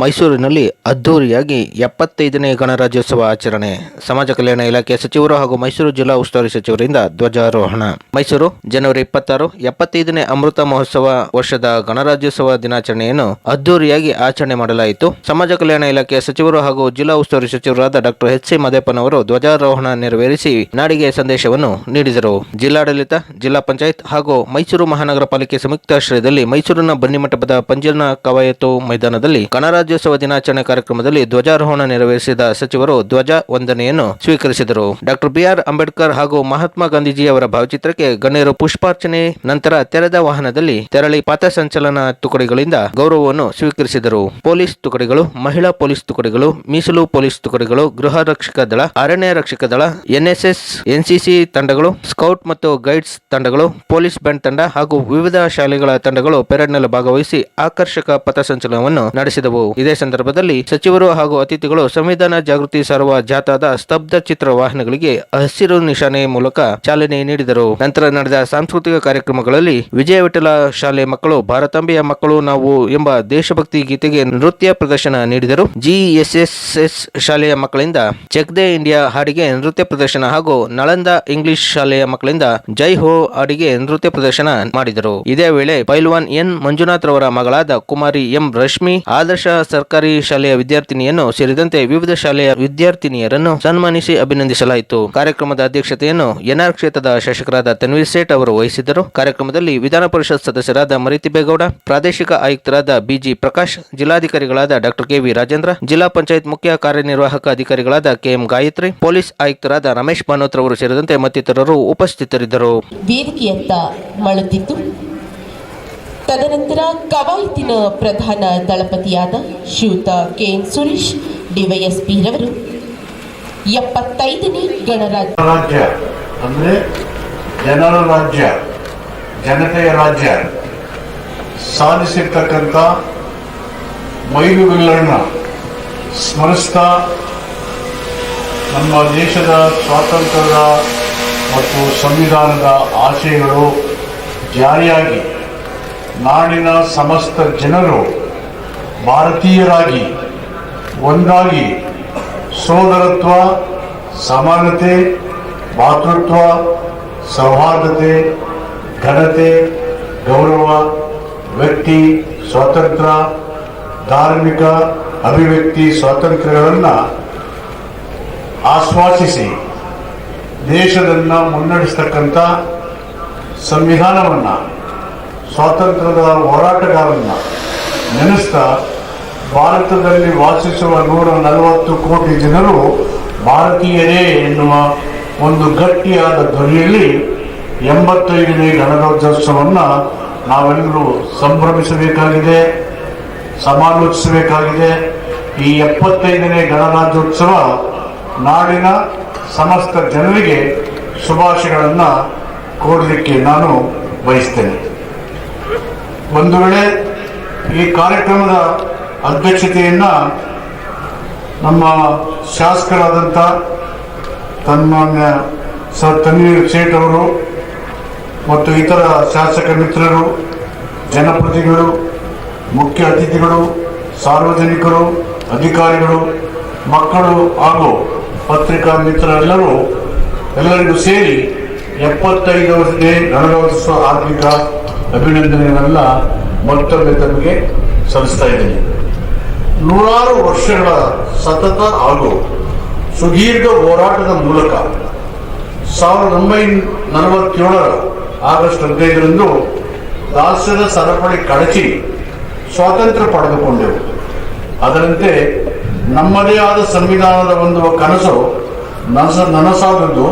ಮೈಸೂರಿನಲ್ಲಿ ಅದ್ದೂರಿಯಾಗಿ ಎಪ್ಪತ್ತೈದನೇ ಗಣರಾಜ್ಯೋತ್ಸವ ಆಚರಣೆ. ಸಮಾಜ ಕಲ್ಯಾಣ ಇಲಾಖೆ ಸಚಿವರು ಹಾಗೂ ಮೈಸೂರು ಜಿಲ್ಲಾ ಉಸ್ತುವಾರಿ ಸಚಿವರಿಂದ ಧ್ವಜಾರೋಹಣ. ಮೈಸೂರು, ಜನವರಿ ಇಪ್ಪತ್ತಾರು, ಎಪ್ಪತ್ತೈದನೇ ಅಮೃತ ಮಹೋತ್ಸವ ವರ್ಷದ ಗಣರಾಜ್ಯೋತ್ಸವ ದಿನಾಚರಣೆಯನ್ನು ಅದ್ದೂರಿಯಾಗಿ ಆಚರಣೆ ಮಾಡಲಾಯಿತು. ಸಮಾಜ ಕಲ್ಯಾಣ ಇಲಾಖೆ ಸಚಿವರು ಹಾಗೂ ಜಿಲ್ಲಾ ಉಸ್ತುವಾರಿ ಸಚಿವರಾದ ಡಾಕ್ಟರ್ ಎಚ್ ಸಿ ಮದೇಪನವರು ಧ್ವಜಾರೋಹಣ ನೆರವೇರಿಸಿ ನಾಡಿಗೆ ಸಂದೇಶವನ್ನು ನೀಡಿದರು. ಜಿಲ್ಲಾಡಳಿತ, ಜಿಲ್ಲಾ ಪಂಚಾಯತ್ ಹಾಗೂ ಮೈಸೂರು ಮಹಾನಗರ ಪಾಲಿಕೆ ಸಂಯುಕ್ತಾಶ್ರಯದಲ್ಲಿ ಮೈಸೂರಿನ ಬನ್ನಿಮಂಟಪದ ಪಂಜರ್ನ ಕವಾಯತು ಮೈದಾನದಲ್ಲಿ ಗಣರಾಜ್ಯೋತ್ಸವ ದಿನಾಚರಣೆ ಕಾರ್ಯಕ್ರಮದಲ್ಲಿ ಧ್ವಜಾರೋಹಣ ನೆರವೇರಿಸಿದ ಸಚಿವರು ಧ್ವಜ ವಂದನೆಯನ್ನು ಸ್ವೀಕರಿಸಿದರು. ಡಾಕ್ಟರ್ ಬಿಆರ್ ಅಂಬೇಡ್ಕರ್ ಹಾಗೂ ಮಹಾತ್ಮ ಗಾಂಧೀಜಿ ಅವರ ಭಾವಚಿತ್ರಕ್ಕೆ ಗಣ್ಯರು ಪುಷ್ಪಾರ್ಚನೆ, ನಂತರ ತೆರೆದ ವಾಹನದಲ್ಲಿ ತೆರಳಿ ಪಥಸಂಚಲನ ತುಕಡಿಗಳಿಂದ ಗೌರವವನ್ನು ಸ್ವೀಕರಿಸಿದರು. ಪೊಲೀಸ್ ತುಕಡಿಗಳು, ಮಹಿಳಾ ಪೊಲೀಸ್ ತುಕಡಿಗಳು, ಮೀಸಲು ಪೊಲೀಸ್ ತುಕಡಿಗಳು, ಗೃಹ ರಕ್ಷಕ ದಳ, ಅರಣ್ಯ ರಕ್ಷಕ ದಳ, ಎನ್ಎಸ್ಎಸ್, ಎನ್ಸಿಸಿ ತಂಡಗಳು, ಸ್ಕೌಟ್ ಮತ್ತು ಗೈಡ್ಸ್ ತಂಡಗಳು, ಪೊಲೀಸ್ ಬ್ಯಾಂಡ್ ತಂಡ ಹಾಗೂ ವಿವಿಧ ಶಾಲೆಗಳ ತಂಡಗಳು ಪೆರೇಡ್ನಲ್ಲಿ ಭಾಗವಹಿಸಿ ಆಕರ್ಷಕ ಪಥಸಂಚಲನವನ್ನು ನಡೆಸಿದವು. ಇದೇ ಸಂದರ್ಭದಲ್ಲಿ ಸಚಿವರು ಹಾಗೂ ಅತಿಥಿಗಳು ಸಂವಿಧಾನ ಜಾಗೃತಿ ಸಾರುವ ಜಾಥಾದ ಸ್ತಬ್ಧ ಚಿತ್ರ ವಾಹನಗಳಿಗೆ ಹಸಿರು ನಿಶಾನೆ ಮೂಲಕ ಚಾಲನೆ ನೀಡಿದರು. ನಂತರ ನಡೆದ ಸಾಂಸ್ಕೃತಿಕ ಕಾರ್ಯಕ್ರಮಗಳಲ್ಲಿ ವಿಜಯ ವಿಠಲ ಶಾಲೆ ಮಕ್ಕಳು, ಭಾರತಾಂಬೆಯ ಮಕ್ಕಳು, ನಾವು ಎಂಬ ದೇಶಭಕ್ತಿ ಗೀತೆಗೆ ನೃತ್ಯ ಪ್ರದರ್ಶನ ನೀಡಿದರು. ಜಿಎಸ್ಎಸ್ಎಸ್ ಶಾಲೆಯ ಮಕ್ಕಳಿಂದ ಚೆಕ್ ದೇ ಇಂಡಿಯಾ ಹಾಡಿಗೆ ನೃತ್ಯ ಪ್ರದರ್ಶನ ಹಾಗೂ ನಳಂದ ಇಂಗ್ಲಿಷ್ ಶಾಲೆಯ ಮಕ್ಕಳಿಂದ ಜೈ ಹೋ ಹಾಡಿಗೆ ನೃತ್ಯ ಪ್ರದರ್ಶನ ಮಾಡಿದರು. ಇದೇ ವೇಳೆ ಪೈಲ್ವಾನ್ ಎನ್ ಮಂಜುನಾಥ್ ಅವರ ಮಗಳಾದ ಕುಮಾರಿ ಎಂ ರಶ್ಮಿ, ಆದರ್ಶ ಸರ್ಕಾರಿ ಶಾಲೆಯ ವಿದ್ಯಾರ್ಥಿನಿಯನ್ನು ಸೇರಿದಂತೆ ವಿವಿಧ ಶಾಲೆಯ ವಿದ್ಯಾರ್ಥಿನಿಯರನ್ನು ಸನ್ಮಾನಿಸಿ ಅಭಿನಂದಿಸಲಾಯಿತು. ಕಾರ್ಯಕ್ರಮದ ಅಧ್ಯಕ್ಷತೆಯನ್ನು ಎನ್ಆರ್ ಕ್ಷೇತ್ರದ ಶಾಸಕರಾದ ತನ್ವೀರ್ ಸೇಠ್ ಅವರು ವಹಿಸಿದ್ದರು. ಕಾರ್ಯಕ್ರಮದಲ್ಲಿ ವಿಧಾನ ಪರಿಷತ್ ಸದಸ್ಯರಾದ ಮರಿತಿಬೇಗೌಡ ಪ್ರಾದೇಶಿಕ ಆಯುಕ್ತರಾದ ಬಿಜಿ ಪ್ರಕಾಶ್, ಜಿಲ್ಲಾಧಿಕಾರಿಗಳಾದ ಡಾಕ್ಟರ್ ಕೆವಿ ರಾಜೇಂದ್ರ, ಜಿಲ್ಲಾ ಪಂಚಾಯತ್ ಮುಖ್ಯ ಕಾರ್ಯನಿರ್ವಾಹಕ ಅಧಿಕಾರಿಗಳಾದ ಕೆಎಂ ಗಾಯತ್ರಿ, ಪೊಲೀಸ್ ಆಯುಕ್ತರಾದ ರಮೇಶ್ ಮನೋತ್ರ ಅವರು ಸೇರಿದಂತೆ ಮತ್ತಿತರರು ಉಪಸ್ಥಿತರಿದ್ದರು. ವೇದಿಕೆಯತ್ತ ಮಳುತ್ತಿತ್ತು ತದನಂತರ ಕವಾಯತಿನ ಪ್ರಧಾನ ದಳಪತಿಯಾದ ಶ್ರೀಯುತ ಕೆ ಎನ್ ಸುರೇಶ್, ಡಿವೈಎಸ್ಪಿ ರವರು. ಎಪ್ಪತ್ತೈದನೇ ಗಣರಾಜ್ಯ. ರಾಜ್ಯ ಅಂದ್ರೆ ಜನರ ರಾಜ್ಯ, ಜನತೆಯ ರಾಜ್ಯ. ಸಾಧಿಸಿರ್ತಕ್ಕಂಥ ಮೈಲುಗಳನ್ನು ಸ್ಮರಿಸ್ತಾ ನಮ್ಮ ದೇಶದ ಸ್ವಾತಂತ್ರ್ಯದ ಮತ್ತು ಸಂವಿಧಾನದ ಆಶಯಗಳು ಜಾರಿಯಾಗಿ ನಾಡಿನ ಸಮಸ್ತ ಜನರು ಭಾರತೀಯರಾಗಿ ಒಂದಾಗಿ ಸೋದರತ್ವ, ಸಮಾನತೆ, ಭಾತೃತ್ವ, ಸೌಹಾರ್ದತೆ, ಘನತೆ, ಗೌರವ, ವ್ಯಕ್ತಿ ಸ್ವಾತಂತ್ರ್ಯ ಧಾರ್ಮಿಕ ಅಭಿವ್ಯಕ್ತಿ ಸ್ವಾತಂತ್ರ್ಯಗಳನ್ನು ಆಶ್ವಾಸಿಸಿ ದೇಶದನ್ನು ಮುನ್ನಡೆಸ್ತಕ್ಕಂಥ ಸಂವಿಧಾನವನ್ನು ಸ್ವಾತಂತ್ರ್ಯದ ಹೋರಾಟಗಾರನ್ನ ನೆನೆಸ್ತಾ ಭಾರತದಲ್ಲಿ ವಾಸಿಸುವ ನೂರ ನಲವತ್ತು ಕೋಟಿ ಜನರು ಭಾರತೀಯರೇ ಎನ್ನುವ ಒಂದು ಗಟ್ಟಿಯಾದ ಧ್ವನಿಯಲ್ಲಿ ಎಂಬತ್ತೈದನೇ ಗಣರಾಜ್ಯೋತ್ಸವವನ್ನು ನಾವೆಲ್ಲರೂ ಸಂಭ್ರಮಿಸಬೇಕಾಗಿದೆ, ಸಮಾಲೋಚಿಸಬೇಕಾಗಿದೆ. ಈ ಎಪ್ಪತ್ತೈದನೇ ಗಣರಾಜ್ಯೋತ್ಸವ ನಾಡಿನ ಸಮಸ್ತ ಜನರಿಗೆ ಶುಭಾಶಯಗಳನ್ನು ಕೋರಲಿಕ್ಕೆ ನಾನು ಬಯಸ್ತೇನೆ. ಒಂದು ವೇಳೆ ಈ ಕಾರ್ಯಕ್ರಮದ ಅಧ್ಯಕ್ಷತೆಯನ್ನ ನಮ್ಮ ಶಾಸಕರಾದಂಥ ತನ್ಮಾನ್ಯ ಸರ್ ತನ್ವೀರ್ ಸೇಠ್ ಅವರು ಮತ್ತು ಇತರ ಶಾಸಕ ಮಿತ್ರರು, ಜನಪ್ರತಿನಿಧಿಗಳು, ಮುಖ್ಯ ಅತಿಥಿಗಳು, ಸಾರ್ವಜನಿಕರು, ಅಧಿಕಾರಿಗಳು, ಮಕ್ಕಳು ಹಾಗೂ ಪತ್ರಿಕಾ ಮಿತ್ರರೆಲ್ಲರೂ ಎಲ್ಲರಿಗೂ ಸೇರಿ ಎಪ್ಪತ್ತೈದು ವರ್ಷಕ್ಕೆ ಗಣರಾಜ್ಯೋತ್ಸವ ಆರ್ಥಿಕ ಅಭಿನಂದನೆಗಳನ್ನ ಮತ್ತೊಮ್ಮೆ ತಮಗೆ ಸಲ್ಲಿಸ್ತಾ ಇದ್ದೀನಿ. ನೂರಾರು ವರ್ಷಗಳ ಸತತ ಹಾಗೂ ಸುದೀರ್ಘ ಹೋರಾಟದ ಮೂಲಕ ಸಾವಿರದ ಒಂಬೈನೂರ ನಲವತ್ತೇಳರ ಆಗಸ್ಟ್ ಹದಿನೈದರಂದು ದಾಸ್ಯದ ಸರಪಳಿ ಕಳಚಿ ಸ್ವಾತಂತ್ರ್ಯ ಪಡೆದುಕೊಂಡೆವು. ಅದರಂತೆ ನಮ್ಮದೇ ಆದ ಸಂವಿಧಾನದ ಒಂದು ಕನಸು ನನಸ ನನಸಾದದ್ದು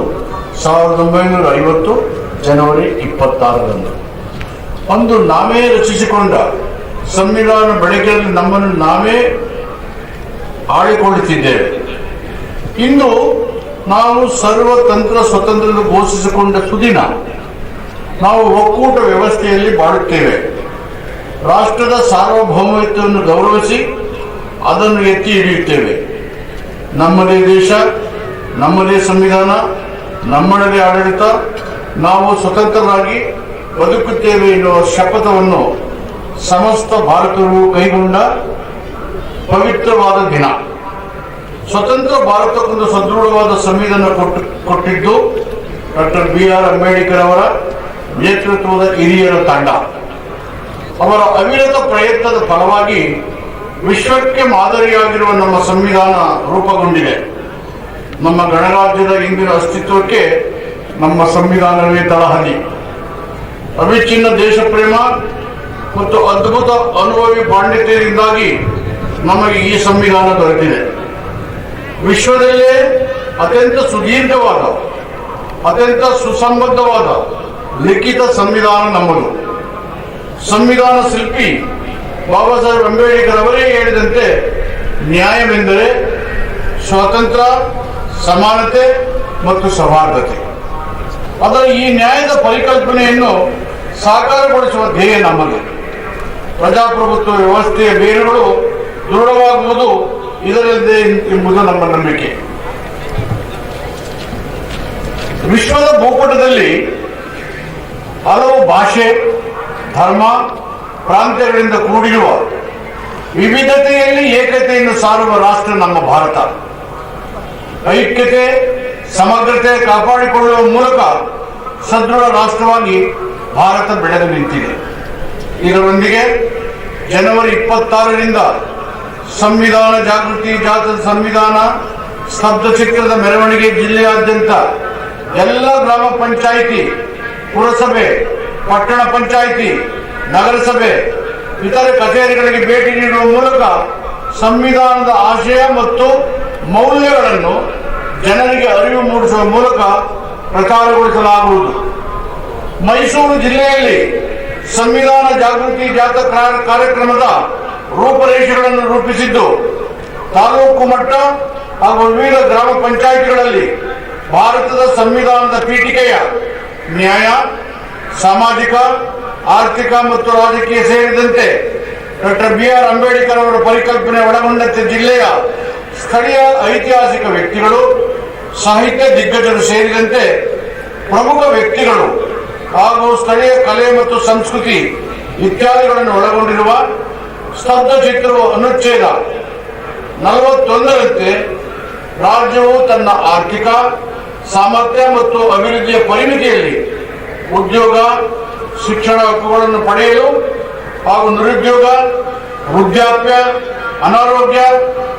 ಸಾವಿರದ ಒಂಬೈನೂರ ಐವತ್ತು ಜನವರಿ ಇಪ್ಪತ್ತಾರರಂದು. ಒಂದು ನಾವೇ ರಚಿಸಿಕೊಂಡ ಸಂವಿಧಾನ ಬಳಕೆಯಲ್ಲಿ ನಮ್ಮನ್ನು ನಾವೇ ಆಳಿಕೊಳ್ಳುತ್ತಿದ್ದೇವೆ. ಇಂದು ನಾವು ಸರ್ವತಂತ್ರ ಸ್ವತಂತ್ರ ಘೋಷಿಸಿಕೊಂಡ ಸುದಿನ ನಾವು ಒಕ್ಕೂಟ ವ್ಯವಸ್ಥೆಯಲ್ಲಿ ಬಾಳುತ್ತೇವೆ. ರಾಷ್ಟ್ರದ ಸಾರ್ವಭೌಮತ್ವವನ್ನು ಗೌರವಿಸಿ ಅದನ್ನು ಎತ್ತಿ ಹಿಡಿಯುತ್ತೇವೆ. ನಮ್ಮದೇ ದೇಶ, ನಮ್ಮದೇ ಸಂವಿಧಾನ ನಮ್ಮದೇ ಆಡಳಿತ, ನಾವು ಸ್ವತಂತ್ರರಾಗಿ ಬದುಕುತ್ತೇವೆ ಎನ್ನುವ ಶಪಥವನ್ನು ಸಮಸ್ತ ಭಾರತವು ಕೈಗೊಂಡ ಪವಿತ್ರವಾದ ದಿನ. ಸ್ವತಂತ್ರ ಭಾರತಕ್ಕೊಂದು ಸದೃಢವಾದ ಸಂವಿಧಾನ ಕೊಟ್ಟು, ಕೊಟ್ಟಿದ್ದು ಡಾಕ್ಟರ್ ಬಿ ಆರ್ ಅಂಬೇಡ್ಕರ್ ಅವರ ನೇತೃತ್ವದ ಹಿರಿಯರ ತಂಡ. ಅವರ ಅವಿರತ ಪ್ರಯತ್ನದ ಫಲವಾಗಿ ವಿಶ್ವಕ್ಕೆ ಮಾದರಿಯಾಗಿರುವ ನಮ್ಮ ಸಂವಿಧಾನ ರೂಪುಗೊಂಡಿದೆ. ನಮ್ಮ ಗಣರಾಜ್ಯದ ಇಂದಿನ ಅಸ್ತಿತ್ವಕ್ಕೆ ನಮ್ಮ ಸಂವಿಧಾನವೇ ತಳಹದಿ ಅವಿಚ್ಛಿನ್ನ ದೇಶ ಪ್ರೇಮ ಮತ್ತು ಅದ್ಭುತ ಅನುಭವಿ ಪಾಂಡಿತ್ಯದಿಂದಾಗಿ ನಮಗೆ ಈ ಸಂವಿಧಾನ ದೊರೆತಿದೆ. ವಿಶ್ವದಲ್ಲೇ ಅತ್ಯಂತ ಸುದೀರ್ಘವಾದ, ಅತ್ಯಂತ ಸುಸಂಬದ್ಧವಾದ ಲಿಖಿತ ಸಂವಿಧಾನ ನಮ್ಮದು. ಸಂವಿಧಾನ ಶಿಲ್ಪಿ ಬಾಬಾ ಸಾಹೇಬ್ ಅಂಬೇಡ್ಕರ್ ಅವರೇ ಹೇಳಿದಂತೆ ನ್ಯಾಯವೆಂದರೆ ಸ್ವಾತಂತ್ರ್ಯ ಸಮಾನತೆ ಮತ್ತು ಸೌಹಾರ್ದತೆ. ಅದರ ಈ ನ್ಯಾಯದ ಪರಿಕಲ್ಪನೆಯನ್ನು ಸಾಕಾರಗೊಳಿಸುವ ಧ್ಯೇಯ ನಮ್ಮದು. ಪ್ರಜಾಪ್ರಭುತ್ವ ವ್ಯವಸ್ಥೆಯ ಬೇರುಗಳು ದೃಢವಾಗುವುದು ಇದರಲ್ಲಿದೆ ಎಂಬುದು ನಮ್ಮ ನಂಬಿಕೆ. ವಿಶ್ವದ ಭೂಪಟದಲ್ಲಿ ಹಲವು ಭಾಷೆ, ಧರ್ಮ, ಪ್ರಾಂತ್ಯಗಳಿಂದ ಕೂಡಿರುವ ವಿವಿಧತೆಯಲ್ಲಿ ಏಕತೆಯನ್ನು ಸಾರುವ ರಾಷ್ಟ್ರ ನಮ್ಮ ಭಾರತ. ಐಕ್ಯತೆ, ಸಮಗ್ರತೆ ಕಾಪಾಡಿಕೊಳ್ಳುವ ಮೂಲಕ ಸದೃಢ ರಾಷ್ಟ್ರವಾಗಿ ಭಾರತ ಬೆಳೆದು ನಿಂತಿದೆ. ಇದರೊಂದಿಗೆ ಜನವರಿ ಇಪ್ಪತ್ತಾರರಿಂದ ಸಂವಿಧಾನ ಜಾಗೃತಿ ಜಾಥಾ ಸಂವಿಧಾನ ಸ್ತಬ್ಧ ಚಿತ್ರದ ಮೆರವಣಿಗೆ ಜಿಲ್ಲೆಯಾದ್ಯಂತ ಎಲ್ಲ ಗ್ರಾಮ ಪಂಚಾಯಿತಿ, ಪುರಸಭೆ, ಪಟ್ಟಣ ಪಂಚಾಯಿತಿ, ನಗರಸಭೆ, ಇತರೆ ಕಚೇರಿಗಳಿಗೆ ಭೇಟಿ ನೀಡುವ ಮೂಲಕ ಸಂವಿಧಾನದ ಆಶಯ ಮತ್ತು ಮೌಲ್ಯಗಳನ್ನು ಜನರಿಗೆ ಅರಿವು ಮೂಡಿಸುವ ಮೂಲಕ ಪ್ರಚಾರಗೊಳಿಸಲಾಗುವುದು. ಮೈಸೂರು ಜಿಲ್ಲೆಯಲ್ಲಿ ಸಂವಿಧಾನ ಜಾಗೃತಿ ಜಾಥಾ ಕ್ರಾ- ಕಾರ್ಯಕ್ರಮದ ರೂಪರೇಷೆಗಳನ್ನು ರೂಪಿಸಿದ್ದು, ತಾಲೂಕು ಮಟ್ಟ ಹಾಗೂ ವಿವಿಧ ಗ್ರಾಮ ಪಂಚಾಯಿತಿಗಳಲ್ಲಿ ಭಾರತದ ಸಂವಿಧಾನದ ಪೀಠಿಕೆಯ ನ್ಯಾಯ, ಸಾಮಾಜಿಕ, ಆರ್ಥಿಕ ಮತ್ತು ರಾಜಕೀಯ ಸೇರಿದಂತೆ ಡಾಕ್ಟರ್ ಬಿ ಆರ್ ಅಂಬೇಡ್ಕರ್ ಅವರ ಪರಿಕಲ್ಪನೆ ಒಳಗೊಂಡಂತೆ ಜಿಲ್ಲೆಯ ಸ್ಥಳೀಯ ಐತಿಹಾಸಿಕ ವ್ಯಕ್ತಿಗಳು, ಸಾಹಿತ್ಯ ದಿಗ್ಗಜರು ಸೇರಿದಂತೆ ಪ್ರಮುಖ ವ್ಯಕ್ತಿಗಳು ಹಾಗೂ ಸ್ಥಳೀಯ ಕಲೆ ಮತ್ತು ಸಂಸ್ಕೃತಿ ಇತ್ಯಾದಿಗಳನ್ನು ಒಳಗೊಂಡಿರುವ ಸ್ತಬ್ಧ ಚಿತ್ರವು ಅನುಚ್ಛೇದ ನಲವತ್ತೊಂದರಂತೆ ರಾಜ್ಯವು ತನ್ನ ಆರ್ಥಿಕ, ಸಾಮರ್ಥ್ಯ ಮತ್ತು ಅಭಿವೃದ್ಧಿಯ ಪರಿಮಿತಿಯಲ್ಲಿ ಉದ್ಯೋಗ, ಶಿಕ್ಷಣ ಹಕ್ಕುಗಳನ್ನು ಪಡೆಯಲು ಹಾಗೂ ನಿರುದ್ಯೋಗ, ವೃದ್ಧಾಪ್ಯ, ಅನಾರೋಗ್ಯ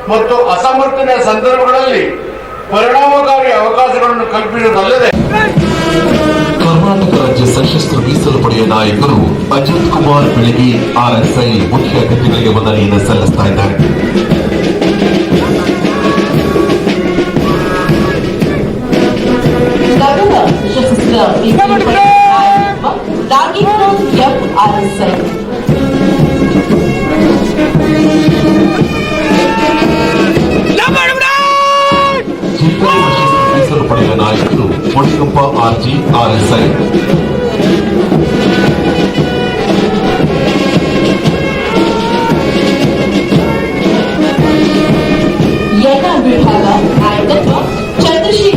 ಮತ್ತು ಅಸಮರ್ಥನೆಯ ಸಂದರ್ಭಗಳಲ್ಲಿ ಪರಿಣಾಮಕಾರಿ ಅವಕಾಶಗಳನ್ನು ಕಲ್ಪಿಸುವುದಲ್ಲದೆ ಕರ್ನಾಟಕ ರಾಜ್ಯ ಸಶಸ್ತ್ರ ಮೀಸಲು ಪಡೆಯ ನಾಯಕರು ಅಜಿತ್ ಕುಮಾರ್ ಬೆಳಗಿ ಆರ್ಎಸ್ಐ ಮುಖ್ಯ ಅತಿಥಿಗಳಿಗೆ ವಂದನೆಯನ್ನು ಸಲ್ಲಿಸ್ತಾ ಇದ್ದಾರೆ. ಸಶಸ್ತ್ರ ಮೀಸಲು ಪಡೆ ನಾಯಕತ್ವ ನಾಗೇಂದ್ರ ಎಫ್ಆರ್ಎಸ್ಐ ಜಿಲ್ಲಾ ಸಶಸ್ತ್ರ ಮೀಸಲು ಪಡೆಯ ನಾಯಕರು ಮುನಿಯಪ್ಪ ಆರ್ಜಿ ಆರ್ಎಸ್ಐ ಎನ ವಿಭಾಗ ನಾಯಕತ್ವ ಚಂದ್ರಶೇಖರ್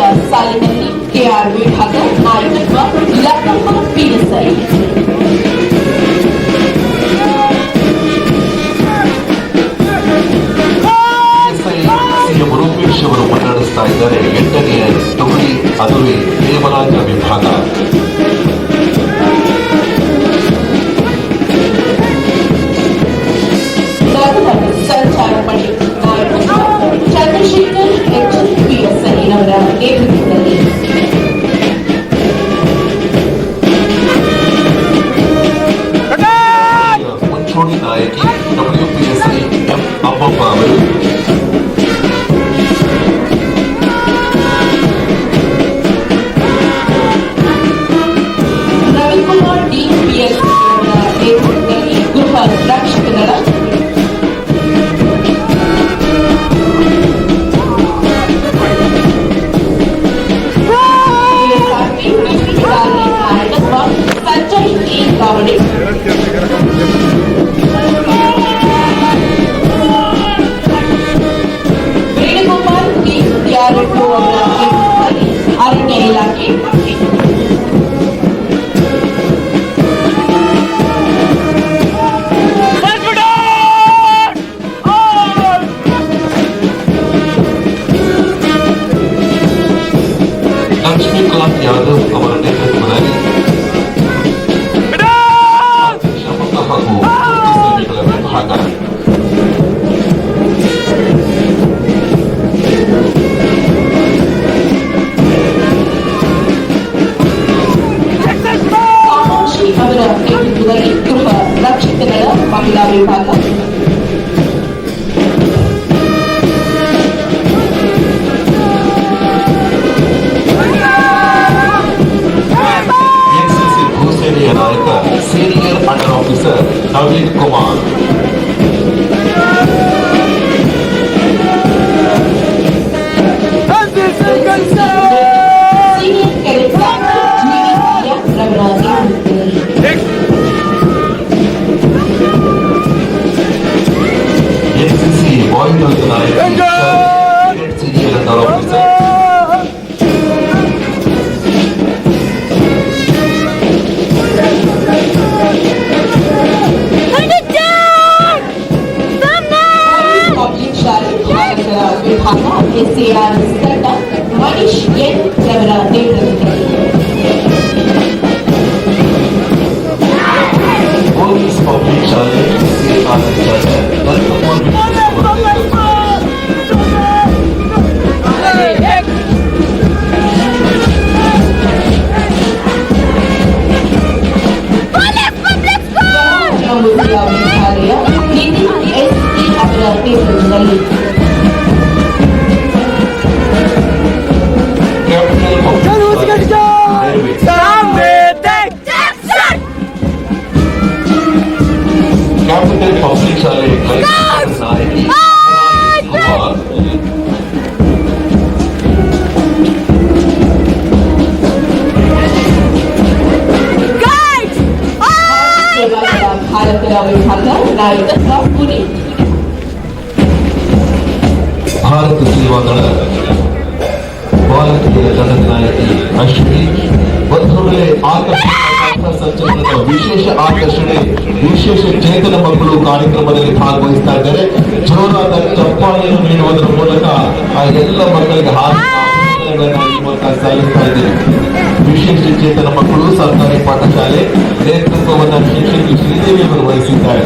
ಸರತಿಯ ಸಾಲಿನಲ್ಲಿ ಕೆಆರ್ ವಿಭಾಗ ನಾಯಕತ್ವ Lakkappa PSI PSI CM Rupesh ಅವರು ಮುನ್ನಡೆಸ್ತಾ ಇದ್ದಾರೆ ಎಂಟನೆಯ ತುಕಡಿ ಅದುವೇ ದೇವರಾಜ ವಿಭಾಗ அப்படின்னு பார்த்தோம் senior under officer Naveen Kumar Bharata ಸೇವಾಗಳ ಬಾಲಕಿಯ ತಂಡದ ನಾಯಕಿ ಅಶ್ವಿನಿ ಬಂಧುಗಳೇ ಆಕರ್ಷಣೆ ವಿಶೇಷ ಆಕರ್ಷಣೆ, ವಿಶೇಷ ಚೇತನ ಮಕ್ಕಳು ಕಾರ್ಯಕ್ರಮದಲ್ಲಿ ಭಾಗವಹಿಸ್ತಾ ಇದ್ದಾರೆ. ಜೋರಾದ ಚಪ್ಪಾಳೆಯನ್ನು ನೀಡುವುದರ ಮೂಲಕ ಆ ಎಲ್ಲ ಮಕ್ಕಳಿಗೆ ಸಲ್ಲಿಸ್ತಾ ಇದ್ದೇವೆ ವಿಶೇಷ ಚೇತನ ಮಕ್ಕಳು ಸರ್ಕಾರಿ ಪಾಠಶಾಲೆ ನೇತೃತ್ವವನ್ನು ಶಿಕ್ಷಕಿ ಶ್ರೀದೇವಿ ಅವರು ವಹಿಸಿದ್ದಾರೆ.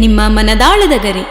ನಿಮ್ಮ ಮನದಾಳದ ಗರಿ.